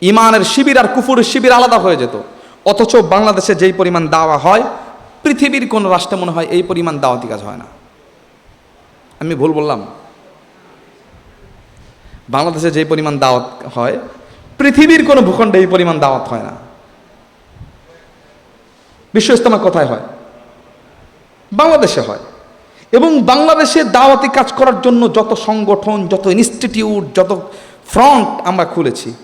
ইমানের শিবির আর কুফুরের শিবির আলাদা হয়ে যেত। অথচ বাংলাদেশে যেই পরিমাণ দাওয়া হয়, পৃথিবীর কোন রাষ্ট্রে মনে হয় এই পরিমাণ দাওয়াতি কাজ হয় না। আমি ভুল বললাম? বাংলাদেশে যে পরিমাণ দাওয়াত হয়, পৃথিবীর কোনো ভূখণ্ডে এই পরিমাণ দাওয়াত হয় না। বিশ্ব ইস্তেমা কোথায় হয়? বাংলাদেশে হয়। এবং বাংলাদেশে দাওয়াতি কাজ করার জন্য যত সংগঠন, যত ইনস্টিটিউট, যত ফ্রন্ট আমরা খুলেছি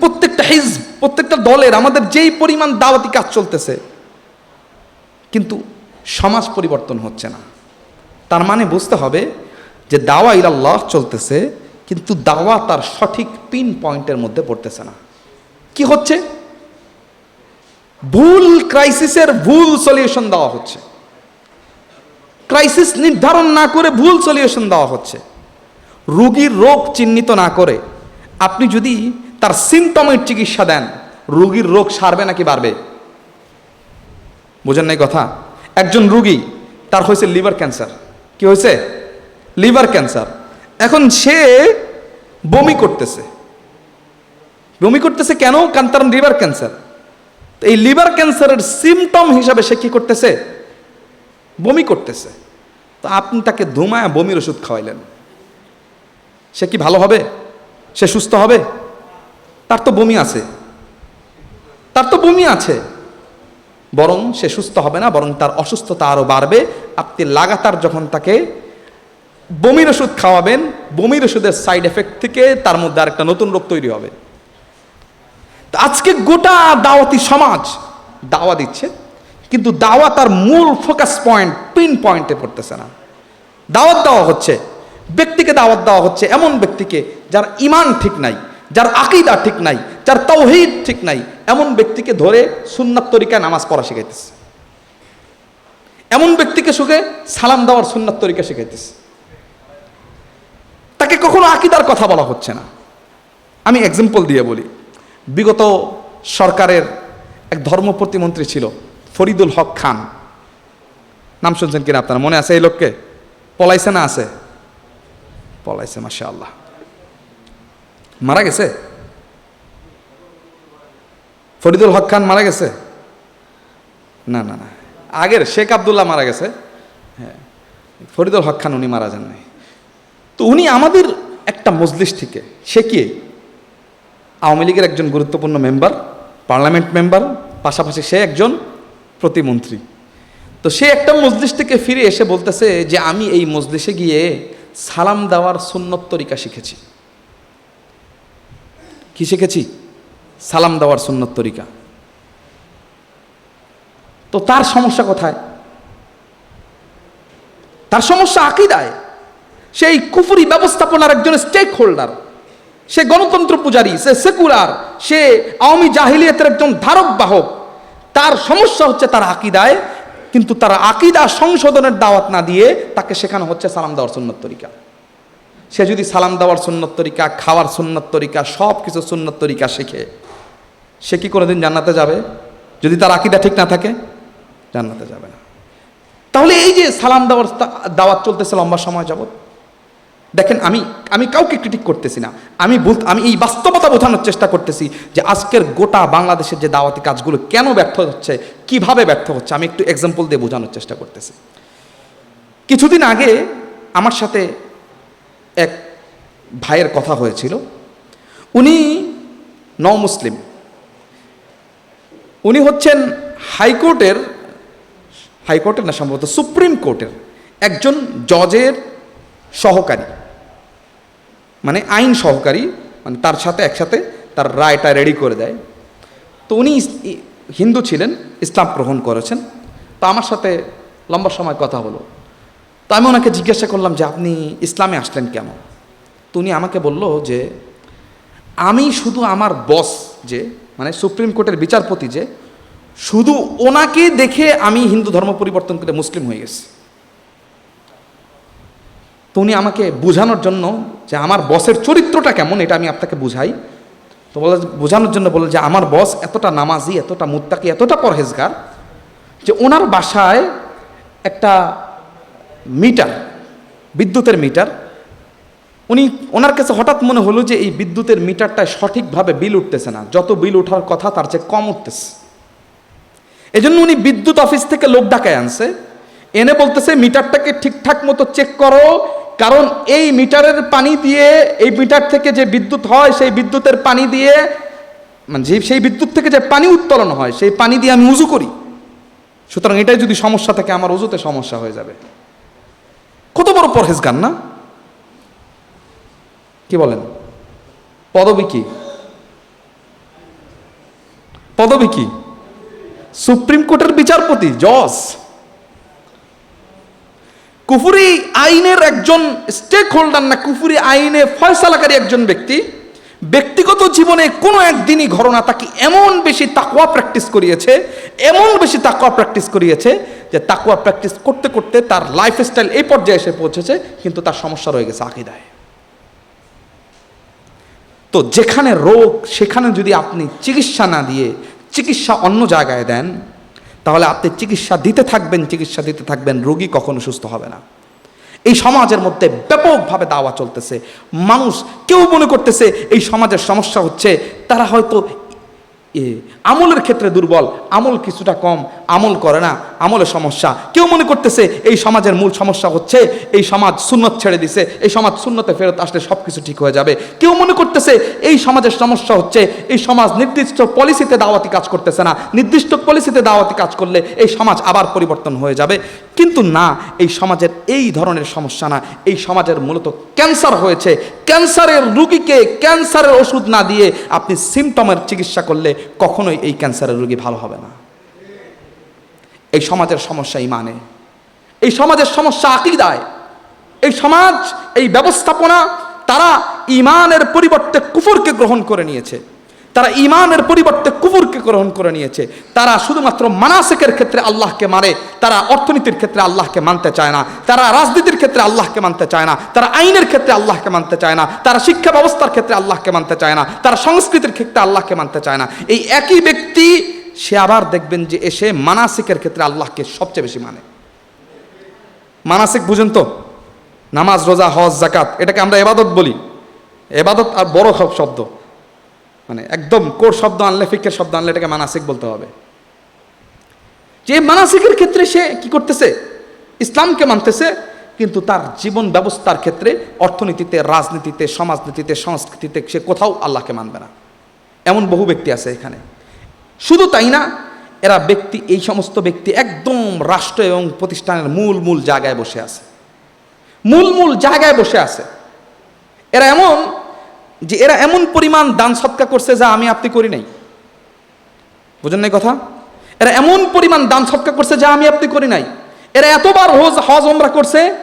প্রত্যেকটা হিজ প্রত্যেকটা দলের আমাদের যেই পরিমাণ দাওয়াতি কাজ চলতেছে, কিন্তু সমাজ পরিবর্তন হচ্ছে না। তার মানে বুঝতে হবে যে দাওয়া ইলাল্লাহ চলতেছে, কিন্তু দাওয়া তার সঠিক পিন পয়েন্টের মধ্যে পড়তেছে না। কি হচ্ছে? ভুল ক্রাইসিসের ভুল সলিউশন দেওয়া হচ্ছে। ক্রাইসিস নির্ধারণ না করে ভুল সলিউশন দেওয়া হচ্ছে। রোগীর রোগ চিহ্নিত না করে আপনি যদি তার সিমটমের চিকিৎসা দেন, রুগীর রোগ সারবে নাকি বাড়বে? বোঝেন নাই কথা? একজন রুগী, তার হয়েছে লিভার ক্যান্সার। কি হয়েছে? Liver cancer. এখন সে বমি করতেছে। বমি করতেছে কেন? কারণ লিভার ক্যান্সার। এই লিভার ক্যান্সারের সিমটম হিসাবে সে কি করতেছে? বমি করতেছে। তো আপনি তাকে ধুমায় বমির ওষুধ খাওয়াইলেন। সে কি ভালো হবে? সে সুস্থ হবে? তার তো বমি আছে। তার তো বমি আছে। বরং সে সুস্থ হবে না, বরং তার অসুস্থতা আরও বাড়বে। আপনি লাগাতার যখন তাকে বমির ওষুধ খাওয়াবেন, বমির ওষুধের সাইড এফেক্ট থেকে তার মধ্যে আরেকটা নতুন রোগ তৈরি হবে। আজকে গোটা দাওয়াতি সমাজ দাওয়া দিচ্ছে, কিন্তু দাওয়া তার মূল ফোকাস পয়েন্ট পিন পয়েন্টে পড়তেছে না। দাওয়াত দেওয়া হচ্ছে, ব্যক্তিকে দাওয়াত দেওয়া হচ্ছে এমন ব্যক্তিকে যার ইমান ঠিক নাই। যার আকিদা ঠিক নাই, যার তৌহিদ ঠিক নাই, এমন ব্যক্তিকে ধরে সুন্নাত তরিকায় নামাজ পড়া শিখাইতেছে। এমন ব্যক্তিকে সুখে সালাম দেওয়ার সুন্নাত তরিকা শিখাইতেছে। তাকে কখনো আকিদার কথা বলা হচ্ছে না। আমি এক্সাম্পল দিয়ে বলি। বিগত সরকারের এক ধর্ম প্রতিমন্ত্রী ছিল, ফরিদুল হক খান। নাম শুনছেন কিনা আপনার? মনে আছে এই লোককে? পলাইছে না আছে? পলাইছে মাসা আল্লাহ মারা গেছে? ফরিদুল হক খান মারা গেছে? না না না। আগের শেখ আবদুল্লাহ মারা গেছে। হ্যাঁ। ফরিদুল হক খান উনি মারা যান নাই তো উনি আমাদের একটা মজলিস থেকে, সে কে? আওয়ামী লীগের একজন গুরুত্বপূর্ণ মেম্বার, পার্লামেন্ট মেম্বার, পাশাপাশি সে একজন প্রতিমন্ত্রী। তো সে একটা মজলিস থেকে ফিরে এসে বলতেছে যে, আমি এই মজলিসে গিয়ে সালাম দেওয়ার সুন্নত তরিকা শিখেছি। কি শিখেছি? সালাম দেওয়ার সুন্নত তরিকা। তো তার সমস্যা কোথায়? তার সমস্যা আকিদায়। সেই কুফুরি ব্যবস্থাপনার একজন স্টেক হোল্ডার সে গণতন্ত্র পূজারী, সে সেকুলার সে আওয়ামী জাহিলিয়াতের একজন ধারক বাহক। তার সমস্যা হচ্ছে তার আকিদায়, কিন্তু তার আকিদা সংশোধনের দাওয়াত না দিয়ে তাকে শেখানো হচ্ছে সালাম দেওয়ার সুন্নত তরিকা। সে যদি সালাম দেওয়ার সুন্নত তরিকা, খাওয়ার সুন্নত তরিকা সব কিছু সুন্নত তরিকা শেখে, সে কি কোনোদিন জান্নাতে যাবে? যদি তার আকিদা ঠিক না থাকে, জান্নাতে যাবে না। তাহলে এই যে সালাম দেওয়ার দাওয়াত চলতেছে লম্বা সময় যাবত দেখেন আমি আমি কাউকে ক্রিটিক করতেছি না। আমি আমি এই বাস্তবতা বোঝানোর চেষ্টা করতেছি যে আজকের গোটা বাংলাদেশের যে দাওয়াতি কাজগুলো কেন ব্যর্থ হচ্ছে, কীভাবে ব্যর্থ হচ্ছে, আমি একটু এক্সাম্পল দিয়ে বোঝানোর চেষ্টা করতেছি। কিছুদিন আগে আমার সাথে এক ভাইয়ের কথা হয়েছিল। উনি ন মুসলিম উনি হচ্ছেন হাইকোর্টের হাইকোর্টের না, সম্ভবত সুপ্রিম কোর্টের একজন জজের সহকারী। মানে আইন সহকারী মানে তার সাথে একসাথে তার রায়টা রেডি করে দেয়। তো উনি হিন্দু ছিলেন, ইসলাম গ্রহণ করেছেন। তো আমার সাথে লম্বা সময় কথা হলো। তো আমি ওনাকে জিজ্ঞাসা করলাম যে, আপনি ইসলামে আসলেন কেমন তো উনি আমাকে বলল যে, আমি শুধু আমার বস যে মানে সুপ্রিম কোর্টের বিচারপতি যে, শুধু ওনাকে দেখে আমি হিন্দু ধর্ম পরিবর্তন করে মুসলিম হয়ে গেছি। তো উনি আমাকে বোঝানোর জন্য যে, আমার বসের চরিত্রটা কেমন, এটা আমি আপনাকে বুঝাই। তো বলে, বোঝানোর জন্য বলে যে, আমার বস এতটা নামাজি, এতটা মুত্তাকি, এতটা পরহেজগার যে, ওনার বাসায় একটা মিটার, বিদ্যুতের মিটার। উনি, ওনার কাছে হঠাৎ মনে হলো যে এই বিদ্যুতের মিটারটায় সঠিকভাবে বিল উঠতেছে না। যত বিল ওঠার কথা তার চেয়ে কম উঠতেছে। এজন্য উনি বিদ্যুৎ অফিস থেকে লোক ডাকায় আনছে। এনে বলতেছে, মিটারটাকে ঠিকঠাক মতো চেক করো। কারণ এই মিটারের পানি দিয়ে, এই মিটার থেকে যে বিদ্যুৎ হয়, সেই বিদ্যুতের পানি দিয়ে মানে যে, সেই বিদ্যুৎ থেকে যে পানি উত্তোলন হয়, সেই পানি দিয়ে আমি উজু করি। সুতরাং এটাই যদি সমস্যা থাকে, আমার উজুতে সমস্যা হয়ে যাবে। বড় পরহেজগার না? কি বলেন? পদবী কি? পদবী কি? সুপ্রিম কোর্টের বিচারপতি, জজ। কুফুরি আইনের একজন স্টেক হোল্ডার না, কুফুরি আইনে ফয়সালাকারী একজন ব্যক্তি, ব্যক্তিগত জীবনে কোনো একদিনই ঘটনা তাকে এমন বেশি তাকুয়া প্র্যাকটিস করিয়েছে, এমন বেশি তাকুয়া প্র্যাকটিস করিয়েছে যে তাকুয়া প্র্যাকটিস করতে করতে তার লাইফস্টাইল এই পর্যায়ে এসে পৌঁছেছে, কিন্তু তার সমস্যা রয়ে গেছে আকিদায়। তো যেখানে রোগ, সেখানে যদি আপনি চিকিৎসা না দিয়ে চিকিৎসা অন্য জায়গায় দেন, তাহলে আপনি চিকিৎসা দিতে থাকবেন, চিকিৎসা দিতে থাকবেন, রোগী কখনো সুস্থ হবে না। এই সমাজের মধ্যে ব্যাপকভাবে দাওয়া চলতেছে। মানুষ কেউ মনে করতেছে, এই সমাজের সমস্যা হচ্ছে, তারা হয়তো এ, আমলের ক্ষেত্রে দুর্বল আমল কিছুটা কম আমল করে না আমলের সমস্যা। কেউ মনে করতেছে এই সমাজের মূল সমস্যা হচ্ছে এই সমাজ সুন্নত ছেড়ে দিছে এই সমাজ শূন্যতে ফেরত আসলে সব কিছু ঠিক হয়ে যাবে। কেউ মনে করতেছে এই সমাজের সমস্যা হচ্ছে এই সমাজ নির্দিষ্ট পলিসিতে দাওয়াতি কাজ করতেছে না। নির্দিষ্ট পলিসিতে দাওয়াতি কাজ করলে এই সমাজ আবার পরিবর্তন হয়ে যাবে। কিন্তু না এই সমাজের এই ধরনের সমস্যা না। এই সমাজের মূলত ক্যান্সার হয়েছে। ক্যান্সারের রুগীকে ক্যান্সারের ওষুধ না দিয়ে আপনি সিমটমের চিকিৎসা করলে কখনোই এই ক্যান্সারের রোগী ভালো হবে না। এই সমাজের সমস্যা ইমানে, এই সমাজের সমস্যা আকিদায়, এই সমাজ, এই ব্যবস্থাপনা তারা ইমানের পরিবর্তে কুফুরকে গ্রহণ করে নিয়েছে। তারা ইমানের পরিবর্তে কুফুরকে গ্রহণ করে নিয়েছে। তারা শুধুমাত্র মানাসিকের ক্ষেত্রে আল্লাহকে মানে তারা অর্থনীতির ক্ষেত্রে আল্লাহকে মানতে চায় না। তারা রাজনীতির ক্ষেত্রে আল্লাহকে মানতে চায় না। তারা আইনের ক্ষেত্রে আল্লাহকে মানতে চায় না। তারা শিক্ষা ব্যবস্থার ক্ষেত্রে আল্লাহকে মানতে চায় না। তারা সংস্কৃতির ক্ষেত্রে আল্লাহকে মানতে চায় না। এই একই ব্যক্তি, সে আবার দেখবেন যে এসে মানাসিকের ক্ষেত্রে আল্লাহকে সবচেয়ে বেশি মানে। মানাসিক বুঝেন তো, নামাজ, রোজা, হজ জাকাত এটাকে আমরা এবাদত বলি। এবাদত আর বড় সব শব্দ। মানে একদম কোর শব্দ আনলে, ফিকের শব্দ আনলে এটাকে মানাসিক বলতে হবে। যে মানাসিকের ক্ষেত্রে সে কি করতেছে? ইসলামকে মানতেছে, কিন্তু তার জীবন ব্যবস্থার ক্ষেত্রে অর্থনীতিতে, রাজনীতিতে, সমাজনীতিতে, সংস্কৃতিতে সে কোথাও আল্লাহকে মানবে না। এমন বহু ব্যক্তি আছে এখানে। শুধু তাই না, এরা ব্যক্তি, এই সমস্ত ব্যক্তি একদম রাষ্ট্র এবং প্রতিষ্ঠানের মূল মূল জায়গায় বসে আছে। মূল মূল জায়গায় বসে আছে। এরা এমন যে এরা এমন পরিমাণ দান সৎকা করছে যা আমি আপনি করি নাই। বুঝেন নাই কথা? এরা এমন পরিমাণ দান সৎকা করছে যা আমি আপনি করি নাই। এরা এতবার হজ হজ ওমরা করছে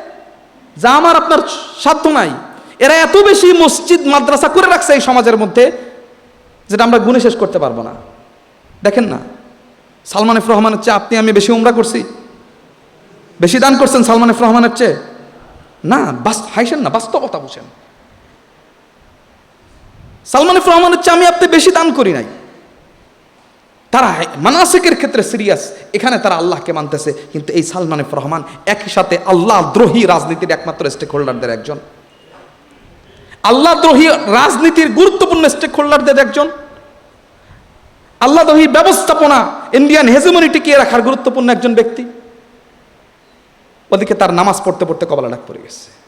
যা আমার আপনার সাধ্য নাই। এরা এত বেশি মসজিদ, মাদ্রাসা করে রাখছে এই সমাজের মধ্যে যেটা আমরা গুণে শেষ করতে পারব না। দেখেন না, সালমান এফ রহমানের চেয়ে আপনি, আমি বেশি উমরা করছি। বেশি দান করছেন সালমান এফ রহমানের চেয়ে? না, বাস হাইসেন না, বাস্তবতা বুঝেন। সালমান রহমানের চেয়ে আমি আপনি বেশি দান করি নাই। তারা মানাসিকের ক্ষেত্রে সিরিয়াস, এখানে তারা আল্লাহকে মানতেছে, কিন্তু এই সালমান রহমান একই সাথে আল্লাহ দ্রোহী রাজনীতির একমাত্র স্টেক হোল্ডারদের একজন। আল্লাহ দ্রোহী রাজনীতির গুরুত্বপূর্ণ স্টেক হোল্ডারদের একজন। আল্লাহ দ্রোহী ব্যবস্থাপনা ইন্ডিয়ান হেজেমনি টিকিয়ে রাখার গুরুত্বপূর্ণ একজন ব্যক্তি। ওদিকে তার নামাজ পড়তে পড়তে কপালা ডাক পড়ে গেছে।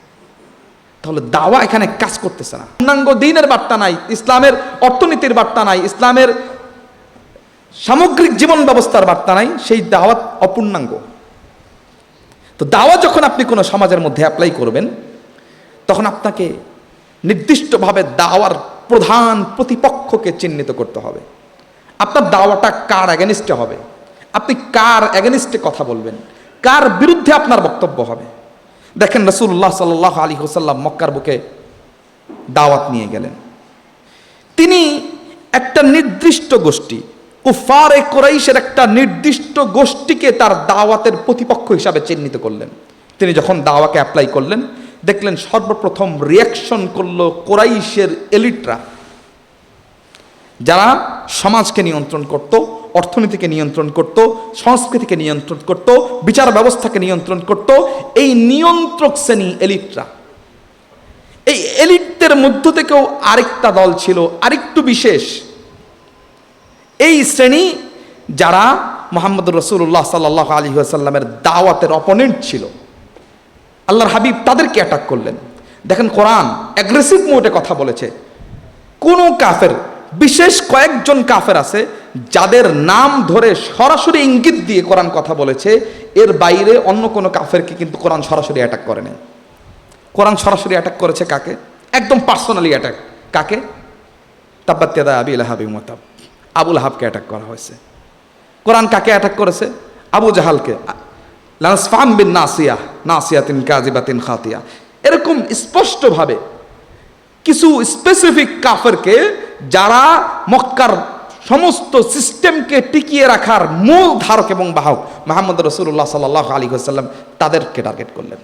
তাহলে দাওয়া এখানে কাজ করতেছে না। পূর্ণাঙ্গ দিনের বার্তা নাই, ইসলামের অর্থনীতির বার্তা নাই, ইসলামের সামগ্রিক জীবন ব্যবস্থার বার্তা নাই, সেই দাওয়াত অপূর্ণাঙ্গ। তো দাওয়া যখন আপনি কোনো সমাজের মধ্যে অ্যাপ্লাই করবেন, তখন আপনাকে নির্দিষ্টভাবে দাওয়ার প্রধান প্রতিপক্ষকে চিহ্নিত করতে হবে। আপনার দাওয়াটা কার অ্যাগেনিস্টে হবে? আপনি কার অ্যাগেনিস্টে কথা বলবেন? কার বিরুদ্ধে আপনার বক্তব্য হবে? দেখেন রসুল্লাহ সাল্লাহ আলী হোসাল্লাম মক্কার বুকে দাওয়াত নিয়ে গেলেন। তিনি একটা নির্দিষ্ট গোষ্ঠী কুফারে কোরাইশের একটা নির্দিষ্ট গোষ্ঠীকে তার দাওয়াতের প্রতিপক্ষ হিসাবে চিহ্নিত করলেন। তিনি যখন দাওয়াকে অ্যাপ্লাই করলেন, দেখলেন সর্বপ্রথম রিয়াকশন করল কোরাইশের এলিটরা যারা সমাজকে নিয়ন্ত্রণ করত অর্থনীতিকে নিয়ন্ত্রণ করত, সংস্কৃতিকে নিয়ন্ত্রণ করত, বিচার ব্যবস্থাকে নিয়ন্ত্রণ করত, এই নিয়ন্ত্রক শ্রেণি এলিটরা। এই এলিটদের মধ্য থেকেও আরেকটা দল ছিল, আরেকটু বিশেষ। এই শ্রেণি যারা মোহাম্মদ রসুল্লাহ সাল্লাহ আলী আসাল্লামের দাওয়াতের অপোনেন্ট ছিল, আল্লাহর হাবিব তাদেরকে অ্যাটাক করলেন। দেখেন কোরআন অ্যাগ্রেসিভ মোডে কথা বলেছে। কোনো কাফের, বিশেষ কয়েকজন কাফের আছে যাদের নাম ধরে সরাসরি ইঙ্গিত দিয়ে কোরআন কথা বলেছে, এর বাইরে অন্য কোনো কাফেরকে কিন্তু কোরআন সরাসরি অ্যাটাক করে নাই। কোরআন সরাসরি অ্যাটাক করেছে কাকে? একদম পার্সোনালি অ্যাটাক কাকে? তাব্বাত্যাদা আবি আহাবি মতাব। আবুল হাবকে অ্যাটাক করা হয়েছে। কোরআন কাকে অ্যাটাক করেছে? আবু জাহালকে। লানসফাম বিন নাসিয়া, নাসিয়াতিন কাজিবাতিন খাতিয়া। এরকম স্পষ্টভাবে কিছু স্পেসিফিক কাফেরকে যারা মক্কার সমস্ত সিস্টেমকে টিকিয়ে রাখার মূল ধারক এবং বাহক মোহাম্মদ রসুল্লাহ সাল্লাহ আলী সাল্লাম তাদেরকে টার্গেট করলেন।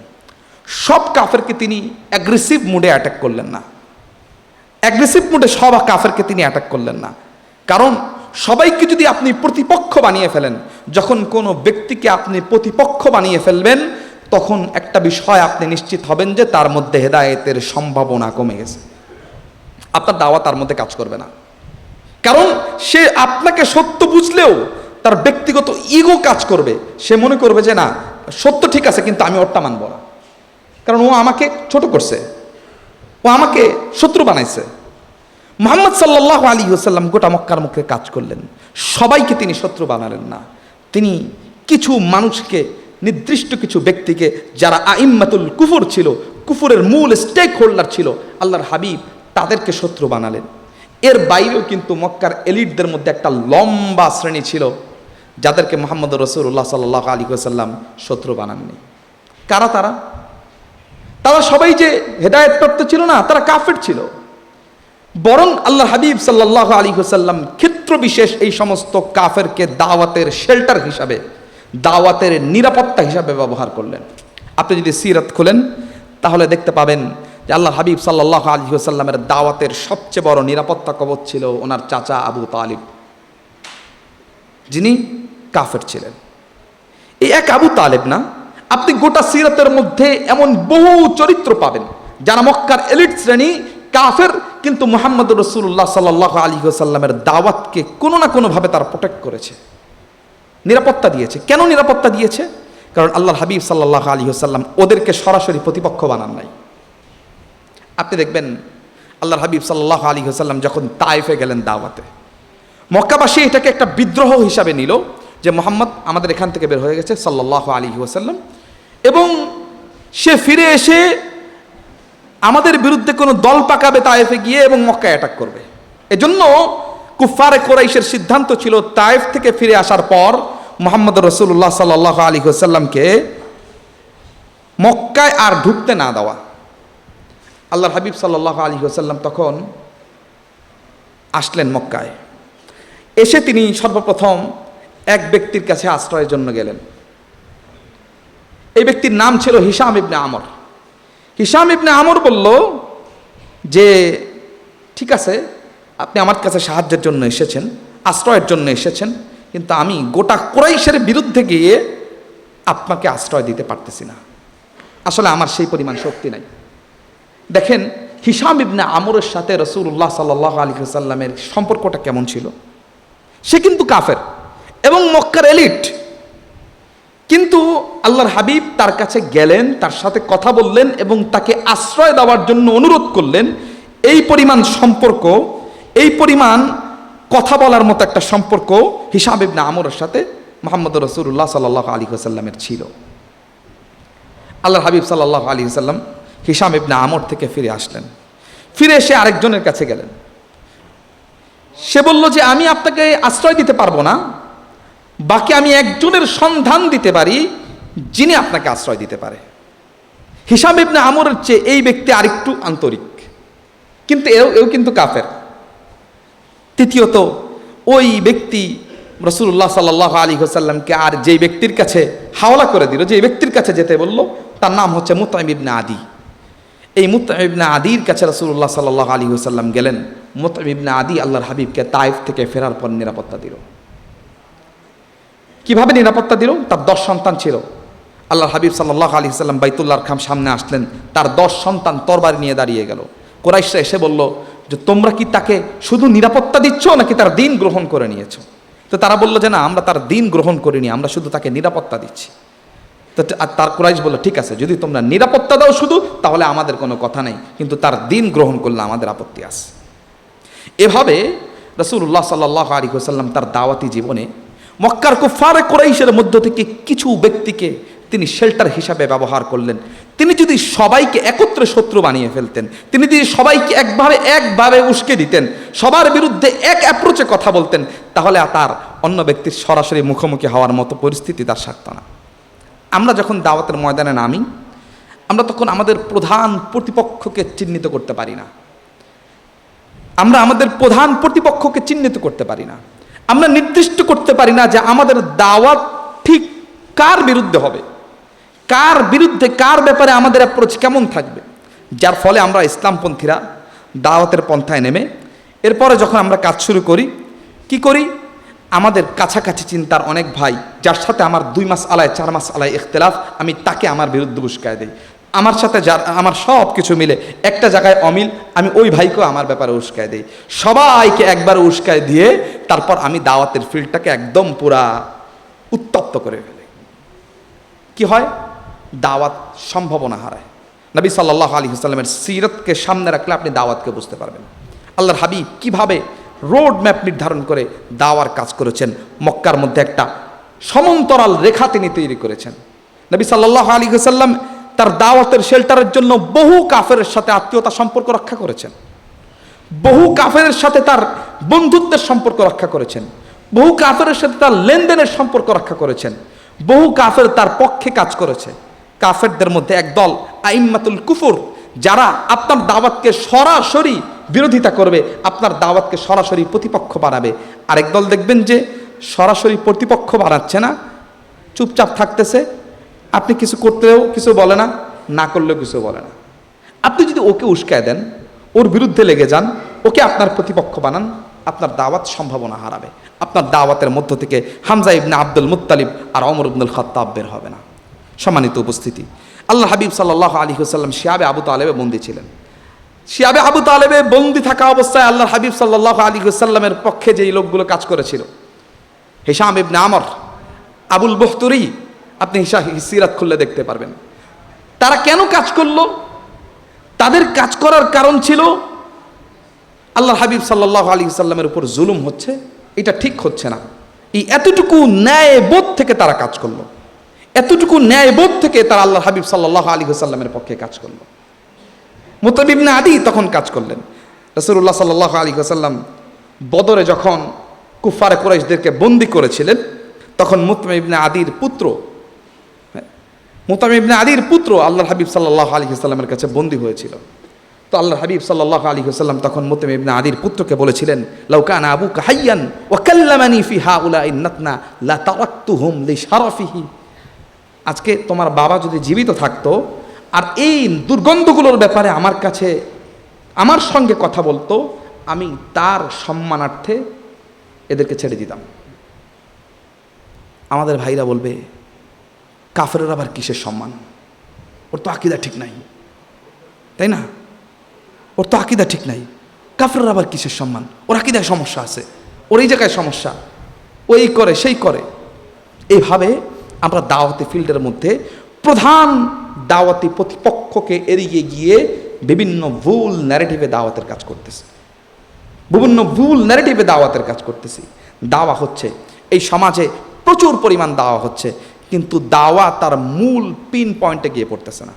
সব কাফেরকে তিনি অ্যাগ্রেসিভ মুডে অ্যাটাক করলেন না। অ্যাগ্রেসিভ মুডে সব কাফেরকে তিনি অ্যাটাক করলেন না। কারণ সবাইকে যদি আপনি প্রতিপক্ষ বানিয়ে ফেলেন, যখন কোনো ব্যক্তিকে আপনি প্রতিপক্ষ বানিয়ে ফেলবেন, তখন একটা বিষয় আপনি নিশ্চিত হবেন যে তার মধ্যে হেদায়েতের সম্ভাবনা কমে গেছে। আপনার দাওয়া তার মধ্যে কাজ করবে না। কারণ সে আপনাকে সত্য বুঝলেও তার ব্যক্তিগত ইগো কাজ করবে। সে মনে করবে যে, না, সত্য ঠিক আছে, কিন্তু আমি ওরটা মানব না। কারণ ও আমাকে ছোট করছে। ও আমাকে শত্রু বানাইছে। মোহাম্মদ সাল্লাহ আলী হোসাল্লাম গোটা মক্কার মুখে কাজ করলেন। সবাইকে তিনি শত্রু বানালেন না। তিনি কিছু মানুষকে, নির্দিষ্ট কিছু ব্যক্তিকে, যারা আইম্মাতুল কুফর ছিল, কুফুরের মূল স্টেক হোল্ডার ছিল, আল্লাহর হাবিব, তাদেরকে শত্রু বানালেন। এর বাইরেও কিন্তু মক্কার এলিটদের মধ্যে একটা লম্বা শ্রেণি ছিল, যাদেরকে মোহাম্মদ রসুল্লাহ সাল্লাহ আলী সাল্লাম শত্রু বানাননি। কারা তারা? তারা সবাই যে হেদায়তপ্রাপ্ত ছিল না, তারা কাফের ছিল। বরং আল্লাহ হাবিব সাল্লাহ আলী হুসাল্লাম ক্ষেত্র বিশেষ এই সমস্ত কাফেরকে দাওয়াতের শেল্টার হিসাবে, দাওয়াতের নিরাপত্তা হিসাবে ব্যবহার করলেন। আপনি যদি সিরাত খোলেন, তাহলে দেখতে পাবেন যে আল্লাহ হাবিব সাল্লাহ আলী হুসাল্লামের দাওয়াতের সবচেয়ে বড় নিরাপত্তা কবচ ছিল ওনার চাচা আবু তালিব। যিনি কাফের ছিলেন। এই এক আবু তালেব না, আপনি গোটা সিরাতের মধ্যে এমন বহু চরিত্র পাবেন, যারা মক্কার এলিট শ্রেণি কাফের, কিন্তু মোহাম্মদ রসুল্লাহ সাল্লাহ আলী সাল্লামের দাওয়াতকে কোনো না কোনোভাবে তার প্রোটেক্ট করেছে। নিরাপত্তা দিয়েছে। কেন নিরাপত্তা দিয়েছে? কারণ আল্লাহ হাবিব সাল্লাহ আলী সাল্লাম ওদেরকে সরাসরি প্রতিপক্ষ বানান নাই। আপনি দেখবেন আল্লাহর হাবিব সাল্লাহ আলী সাল্লাম যখন তাইফে গেলেন দাওয়াতে, মক্কাবাসী এটাকে একটা বিদ্রোহ হিসাবে নিল যে মোহাম্মদ আমাদের এখান থেকে বের হয়ে গেছে সাল্লাহ আলী ওসাল্লাম এবং সে ফিরে এসে আমাদের বিরুদ্ধে কোনো দল পাকাবে তায়েফে গিয়ে এবং মক্কায় অ্যাটাক করবে। এজন্য কুফারে কোরাইশের সিদ্ধান্ত ছিল তায়েফ থেকে ফিরে আসার পর মোহাম্মদ রসুল্লাহ সাল্লাহ আলী সাল্লামকে মক্কায় আর ঢুকতে না দেওয়া। আল্লাহর হাবিব সাল্লাহ আলী সাল্লাম তখন আসলেন মক্কায়। এসে তিনি সর্বপ্রথম এক ব্যক্তির কাছে আশ্রয়ের জন্য গেলেন। এই ব্যক্তির নাম ছিল হিসাম ইবনে আমর। হিসাম ইবনে আমর বলল যে, ঠিক আছে, আপনি আমার কাছে সাহায্যের জন্য এসেছেন, আশ্রয়ের জন্য এসেছেন, কিন্তু আমি গোটা কোরাইশের বিরুদ্ধে গিয়ে আপনাকে আশ্রয় দিতে পারতেছি না। আসলে আমার সেই পরিমাণ শক্তি নাই। দেখেন হিসাম ইবনে আমরের সাথে রসুল্লাহ সাল্লাহ আলী সাল্লামের সম্পর্কটা কেমন ছিল? সে কিন্তু কাফের এবং মক্কার এলিট। কিন্তু আল্লাহর হাবিব তার কাছে গেলেন, তার সাথে কথা বললেন এবং তাকে আশ্রয় দেওয়ার জন্য অনুরোধ করলেন, এই পরিমাণ সম্পর্ক, এই পরিমাণ কথা বলার মতো একটা সম্পর্ক হিসাব ইবনে আমরের সাথে মোহাম্মদ রসুল্লাহ সাল্লাহ আলী সাল্লামের ছিল। আল্লাহর হাবিব সাল্লাহ আলী সাল্লাম হিসাম ইবনে আমর থেকে ফিরে আসলেন। ফিরে এসে আরেকজনের কাছে গেলেন। সে বলল যে, আমি আপনাকে আশ্রয় দিতে পারব না। বাকি আমি একজনের সন্ধান দিতে পারি, যিনি আপনাকে আশ্রয় দিতে পারে। হিসাব ইবনে আমরের চেয়ে এই ব্যক্তি আরেকটু আন্তরিক। কিন্তু এও এও কিন্তু কাফের। তৃতীয়ত, ওই ব্যক্তি রসুল্লাহ সাল্লাহ আলী হোসাল্লামকে আর যেই ব্যক্তির কাছে হাওলা করে দিল যে ব্যক্তির কাছে যেতে বলল, তার নাম হচ্ছে মুতাইম ইবনে আদি। এই মুতাইম ইবনে আদির কাছে রসুল্লাহ সাল্লাহ আলী হোসাল্লাম গেলেন। মুতাইম ইবনে আদি আল্লাহর হাবিবকে তাইফ থেকে ফেরার পর নিরাপত্তা দিল। কীভাবে নিরাপত্তা দিল? তার দশ সন্তান ছিল। আল্লাহ হাবিব সাল্লাহ আলী সাল্লাম বাইতুল্লাহর খাম সামনে আসলেন। তার দশ সন্তান তরবারি নিয়ে দাঁড়িয়ে গেল। কোরাইশরা এসে বলল, যে তোমরা কি তাকে শুধু নিরাপত্তা দিচ্ছ নাকি তার দিন গ্রহণ করে নিয়েছ? তো তারা বলল, যে না, আমরা তার দিন গ্রহণ করিনি, আমরা শুধু তাকে নিরাপত্তা দিচ্ছি। তো আর তার কুরাইশ বলল, ঠিক আছে, যদি তোমরা নিরাপত্তা দাও শুধু, তাহলে আমাদের কোনো কথা নেই। কিন্তু তার দিন গ্রহণ করলে আমাদের আপত্তি আছে। এভাবে রসুল্লাহ সাল্লাহ আলী তার দাওয়াতি জীবনে মক্কার কুফারে কোরাইশের মধ্য থেকে কিছু ব্যক্তিকে তিনি শেল্টার হিসাবে ব্যবহার করলেন। তিনি যদি সবাইকে একত্রে শত্রু বানিয়ে ফেলতেন, তিনি যদি সবাইকে একভাবে একভাবে উস্কে দিতেন, সবার বিরুদ্ধে এক অ্যাপ্রোচে কথা বলতেন, তাহলে আর তার অন্য ব্যক্তির সরাসরি মুখোমুখি হওয়ার মতো পরিস্থিতি তার সারত না। আমরা যখন দাওয়াতের ময়দানে নামি, আমরা তখন আমাদের প্রধান প্রতিপক্ষকে চিহ্নিত করতে পারি না। আমরা আমাদের প্রধান প্রতিপক্ষকে চিহ্নিত করতে পারি না। আমরা নির্দিষ্ট করতে পারি না যে আমাদের দাওয়াত ঠিক কার বিরুদ্ধে হবে, কার বিরুদ্ধে, কার ব্যাপারে আমাদের অ্যাপ্রোচ কেমন থাকবে। যার ফলে আমরা ইসলামপন্থীরা দাওয়াতের পন্থায় নেমে, এরপরে যখন আমরা কাজ শুরু করি, কি করি? আমাদের কাছাকাছি চিন্তার অনেক ভাই, যার সাথে আমার দুই মাস আলায়, চার মাস আলায় ইখতলাফ, আমি তাকে আমার বিরুদ্ধে উস্কায় দিই। আমার সাথে যার, আমার সব কিছু মিলে একটা জায়গায় অমিল, আমি ওই ভাইকেও আমার ব্যাপারে উস্কায় দিই। সবাইকে একবার উস্কায় দিয়ে তারপর আমি দাওয়াতের ফিল্ডটাকে একদম পুরা উত্তপ্ত করে ফেলি। কি হয়? দাওয়াত সম্ভাবনা হারায়। নবী সাল্লাহ আলী হুসাল্লামের সিরতকে সামনে রাখলে আপনি দাওয়াতকে বুঝতে পারবেন। আল্লাহর হাবিব কীভাবে রোড ম্যাপ নির্ধারণ করে দাওয়ার কাজ করেছেন। মক্কার মধ্যে একটা সমান্তরাল রেখা তিনি তৈরি করেছেন। নবী সাল্লাহ আলী হুসাল্লাম তার দাওয়াতের শেল্টারের জন্য বহু কাফের সাথে আত্মীয়তা সম্পর্ক রক্ষা করেছেন। বহু কাফেরের সাথে তার বন্ধুত্বের সম্পর্ক রক্ষা করেছেন। বহু কাফের সাথে তার লেনদেনের সম্পর্ক রক্ষা করেছেন। বহু কাফের তার পক্ষে কাজ করেছে। কাফেরদের মধ্যে একদল আইম্মাতুল কুফুর, যারা আপনার দাওয়াতকে সরাসরি বিরোধিতা করবে, আপনার দাওয়াতকে সরাসরি প্রতিপক্ষ বানাবে। আরেক দল দেখবেন যে সরাসরি প্রতিপক্ষ বানাচ্ছে না, চুপচাপ থাকতেছে, আপনি কিছু করতেও কিছু বলে না না করলেও কিছু বলে না। আপনি যদি ওকে উস্কায় দেন, ওর বিরুদ্ধে লেগে যান, ওকে আপনার প্রতিপক্ষ বানান, আপনার দাওয়াত সম্ভাবনা হারাবে। আপনার দাওয়াতের মধ্য থেকে হামজা ইবনে আব্দুল মুত্তালিব আর অমর ইবনুল খত্তাব বের হবে না। সম্মানিত উপস্থিতি, আল্লাহ হাবিব সাল্লাহ আলী হুসাল্লাম শিয়াবে আবু তালেবে বন্দি ছিলেন। শিয়াবে আবু তালেবে বন্দি থাকা অবস্থায় আল্লাহ হাবিব সাল্লাহ আলী হুসাল্লামের পক্ষে যেই লোকগুলো কাজ করেছিল, হিসাম ইবনে আমর, আবুল বখতুরি, আপনি হিসা সিরাত খুললে দেখতে পারবেন। তারা কেন কাজ করল? তাদের কাজ করার কারণ ছিল আল্লাহ হাবিব সাল্লাহ আলী সাল্লামের উপর জুলুম হচ্ছে, এটা ঠিক হচ্ছে না। এই এতটুকু ন্যায় বোধ থেকে তারা কাজ করল। এতটুকু ন্যায় বোধ থেকে তারা আল্লাহ হাবিব সাল্লাহ আলী সাল্লামের পক্ষে কাজ করল। মুতাবিবনে আদি তখন কাজ করলেন। রসুল্লাহ সাল্লাহ আলী সাল্লাম বদরে যখন কুফারে কুরাইশদেরকে বন্দি করেছিলেন, তখন মুতমিবনে আদির পুত্র মুতাম ইবনে আলীর পুত্র আল্লাহ হাবিব সাল্লাহ আলী সাল্লামের কাছে বন্দি হয়েছিল। তো আল্লাহ হাবিব সাল্লাহ আলী সাল্লাম তখন মুতাম ইবনে আদির পুত্রকে বলেছিলেন লাউকান আবু কাহাইয়ান ও কাল্লামানি ফি হা উলা ইন্নাতনা লা তারাক্তুহুম লি শারাফিহি। আজকে তোমার বাবা যদি জীবিত থাকতো আর এই দুর্গন্ধগুলোর ব্যাপারে আমার কাছে, আমার সঙ্গে কথা বলতো, আমি তার সম্মানার্থে এদেরকে ছেড়ে দিতাম। আমাদের ভাইরা বলবে, কাফেরের আবার কিসের সম্মান? ওর তো আকিদা ঠিক নাই। তাই না? ওর তো আকিদা ঠিক নাই। কাফেরের আবার কিসের সম্মান? ওর আকিদায় সমস্যা আছে। ওর এই জায়গায় সমস্যা। ওই করে, সেই করে। এইভাবে আমরা দাওয়াতি, ফিল্ডের মধ্যে প্রধান দাওয়াতি প্রতিপক্ষকে এড়িয়ে গিয়ে বিভিন্ন ভুল ন্যারেটিভে দাওয়াতের কাজ করতেছে। বিভিন্ন ভুল ন্যারেটিভে দাওয়াতের কাজ করতেছি। দাওয়া হচ্ছে, এই সমাজে প্রচুর পরিমাণ দাওয়া হচ্ছে, কিন্তু দাওয়া তার মূল পিন পয়েন্টে গিয়ে পড়তেছে না।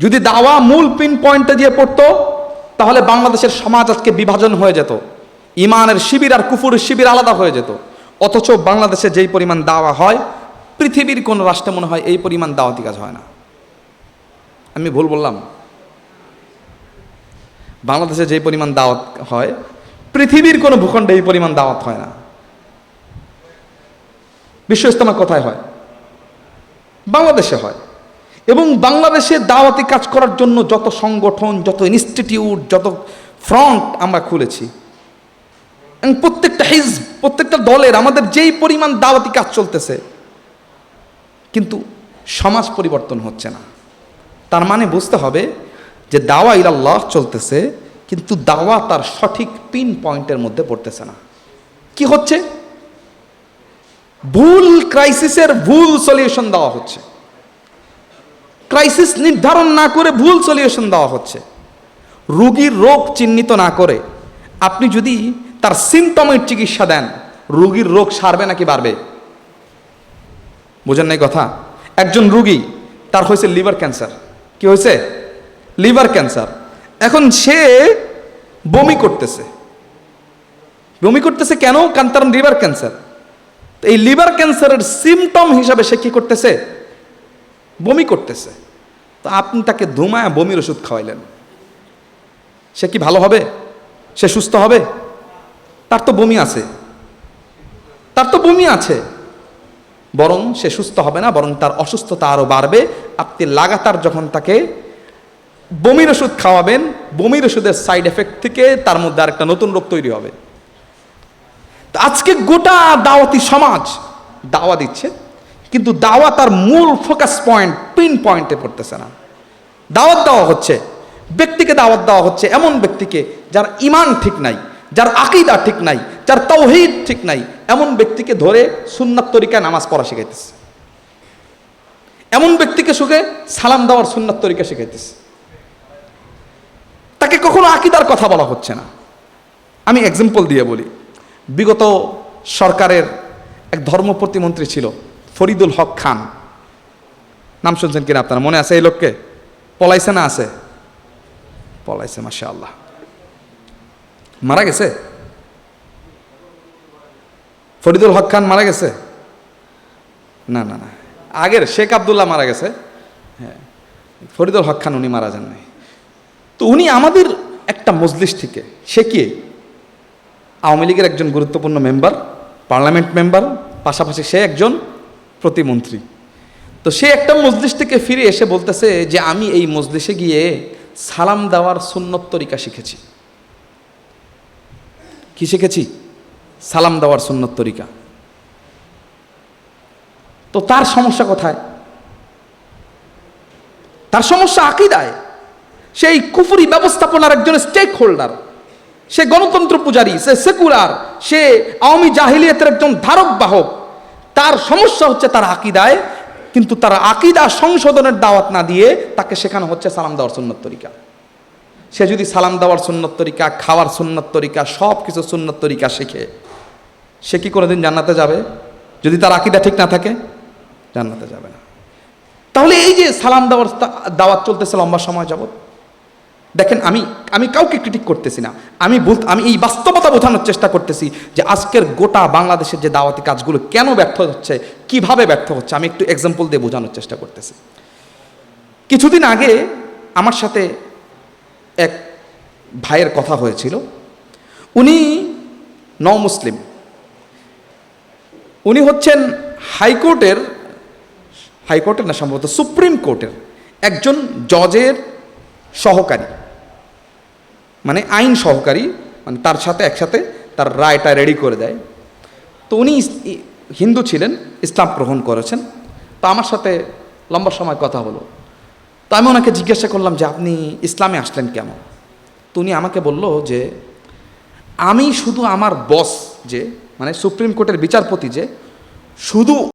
যদি দাওয়া মূল পিন পয়েন্টে গিয়ে পড়তো, তাহলে বাংলাদেশের সমাজ আজকে বিভাজন হয়ে যেত। ইমানের শিবির আর কুফুরের শিবির আলাদা হয়ে যেত। অথচ বাংলাদেশে যেই পরিমাণ দাওয়া হয় পৃথিবীর কোন রাষ্ট্রে মনে হয় এই পরিমাণ দাওয়াতি কাজ হয় না। আমি ভুল বললাম? বাংলাদেশে যে পরিমাণ দাওয়াত হয়, পৃথিবীর কোনো ভূখণ্ডে এই পরিমাণ দাওয়াত হয় না। বিশ্ব ইস্তেমা কোথায় হয়? বাংলাদেশে হয়। এবং বাংলাদেশে দাওয়াতি কাজ করার জন্য যত সংগঠন, যত ইনস্টিটিউট, যত ফ্রন্ট আমরা খুলেছি প্রত্যেকটা হিজ প্রত্যেকটা দলের আমাদের যেই পরিমাণ দাওয়াতি কাজ চলতেছে কিন্তু সমাজ পরিবর্তন হচ্ছে না। তার মানে বুঝতে হবে যে দাওয়া ইলাল্লাহ চলতেছে, কিন্তু দাওয়া তার সঠিক পিন পয়েন্টের মধ্যে পড়তেছে না। কি হচ্ছে? ভুল ক্রাইসিসের ভুল সলিউশন দেওয়া হচ্ছে। ক্রাইসিস নির্ধারণ না করে ভুল সলিউশন দেওয়া হচ্ছে। রুগীর রোগ চিহ্নিত না করে আপনি যদি তার সিমটমের চিকিৎসা দেন, রোগীর রোগ সারবে নাকি বাড়বে? বোঝেন নাই কথা? একজন রুগী, তার হয়েছে লিভার ক্যান্সার। কি হয়েছে? Liver cancer. এখন সে বমি করতেছে। বমি করতেছে কেন? কারণ লিভার ক্যান্সার। এই লিভার ক্যান্সারের সিমটম হিসাবে সে কি করতেছে? বমি করতেছে। তো আপনি তাকে ধুমায় বমির ওষুধ খাওয়াইলেন। সে কি ভালো হবে? সে সুস্থ হবে? তার তো বমি আছে। তার তো বমি আছে। বরং সে সুস্থ হবে না, বরং তার অসুস্থতা আরও বাড়বে। আপনি লাগাতার যখন তাকে বমির ওষুধ খাওয়াবেন, বমির ওষুধের সাইড এফেক্ট থেকে তার মধ্যে আরেকটা নতুন রোগ তৈরি হবে। আজকে গোটা দাওয়াতি সমাজ দাওয়া দিচ্ছে, কিন্তু দাওয়া তার মূল ফোকাস পয়েন্ট পিন পয়েন্টে পড়তেছে না। দাওয়াত দেওয়া হচ্ছে, ব্যক্তিকে দাওয়াত দেওয়া হচ্ছে এমন ব্যক্তিকে যার ইমান ঠিক নাই। যার আকিদা ঠিক নাই, যার তৌহিদ ঠিক নাই, এমন ব্যক্তিকে ধরে সুন্নাত তরিকায় নামাজ পড়া শিখাইতেছে। এমন ব্যক্তিকে সুখে সালাম দেওয়ার সুন্নাত তরিকা শিখাইতেছে। তাকে কখনো আকিদার কথা বলা হচ্ছে না। আমি এক্সাম্পল দিয়ে বলি। বিগত সরকারের এক ধর্ম প্রতিমন্ত্রী ছিল, ফরিদুল হক খান। নাম শুনছেন কিনা আপনারা? মনে আছে এই লোককে? পলাইছে না আছে? পলাইছে মাসা আল্লাহ মারা গেছে? ফরিদুল হক খান মারা গেছে? না না না। আগের শেখ আবদুল্লাহ মারা গেছে। হ্যাঁ। ফরিদুল হক খান উনি মারা যান নাই তো উনি আমাদের একটা মজলিস থেকে, সে কি? আওয়ামী লীগের একজন গুরুত্বপূর্ণ মেম্বার, পার্লামেন্ট মেম্বার, পাশাপাশি সে একজন প্রতিমন্ত্রী। তো সে একটা মজলিস থেকে ফিরে এসে বলতেছে যে, আমি এই মজলিসে গিয়ে সালাম দেওয়ার সুন্নত তরিকা শিখেছি। কি শিখেছি? সালাম দেওয়ার সুন্নত তরিকা। তো তার সমস্যা কোথায়? তার সমস্যা আকিদায়। সেই কুফুরি ব্যবস্থাপনার একজন স্টেক হোল্ডার সে গণতন্ত্র পূজারী, সে সেকুলার সে আওয়ামী জাহিলিয়াতের একজন ধারক বাহক। তার সমস্যা হচ্ছে তার আকিদায়, কিন্তু তার আকিদা সংশোধনের দাওয়াত না দিয়ে তাকে শেখানো হচ্ছে সালাম দেওয়ার সুন্নত তরিকা। সে যদি সালাম দেওয়ার সুন্নত তরিকা, খাওয়ার সুন্নত তরিকা সব কিছু সুন্নত তরিকা শেখে, সে কি কোনোদিন জান্নাতে যাবে? যদি তার আকিদা ঠিক না থাকে, জান্নাতে যাবে না। তাহলে এই যে সালাম দেওয়ার দাওয়াত চলতেছে লম্বা সময় যাবত দেখেন আমি আমি কাউকে ক্রিটিক করতেছি না। আমি আমি এই বাস্তবতা বোঝানোর চেষ্টা করতেছি যে আজকের গোটা বাংলাদেশের যে দাওয়াতি কাজগুলো কেন ব্যর্থ হচ্ছে, কীভাবে ব্যর্থ হচ্ছে, আমি একটু এক্সাম্পল দিয়ে বোঝানোর চেষ্টা করতেছি। কিছুদিন আগে আমার সাথে এক ভাইয়ের কথা হয়েছিল। উনি ন মুসলিম উনি হচ্ছেন হাইকোর্টের হাইকোর্টের না, সম্ভবত সুপ্রিম কোর্টের একজন জজের সহকারী। মানে আইন সহকারী মানে তার সাথে একসাথে তার রায়টা রেডি করে দেয়। তো উনি হিন্দু ছিলেন, ইসলাম গ্রহণ করেছেন। তো আমার সাথে লম্বা সময় কথা হলো। তো আমি ওনাকে জিজ্ঞাসা করলাম যে, আপনি ইসলামে আসলেন কেন? তো উনি আমাকে বলল যে, আমি শুধু আমার বস যে মানে সুপ্রিম কোর্টের বিচারপতি যে, শুধু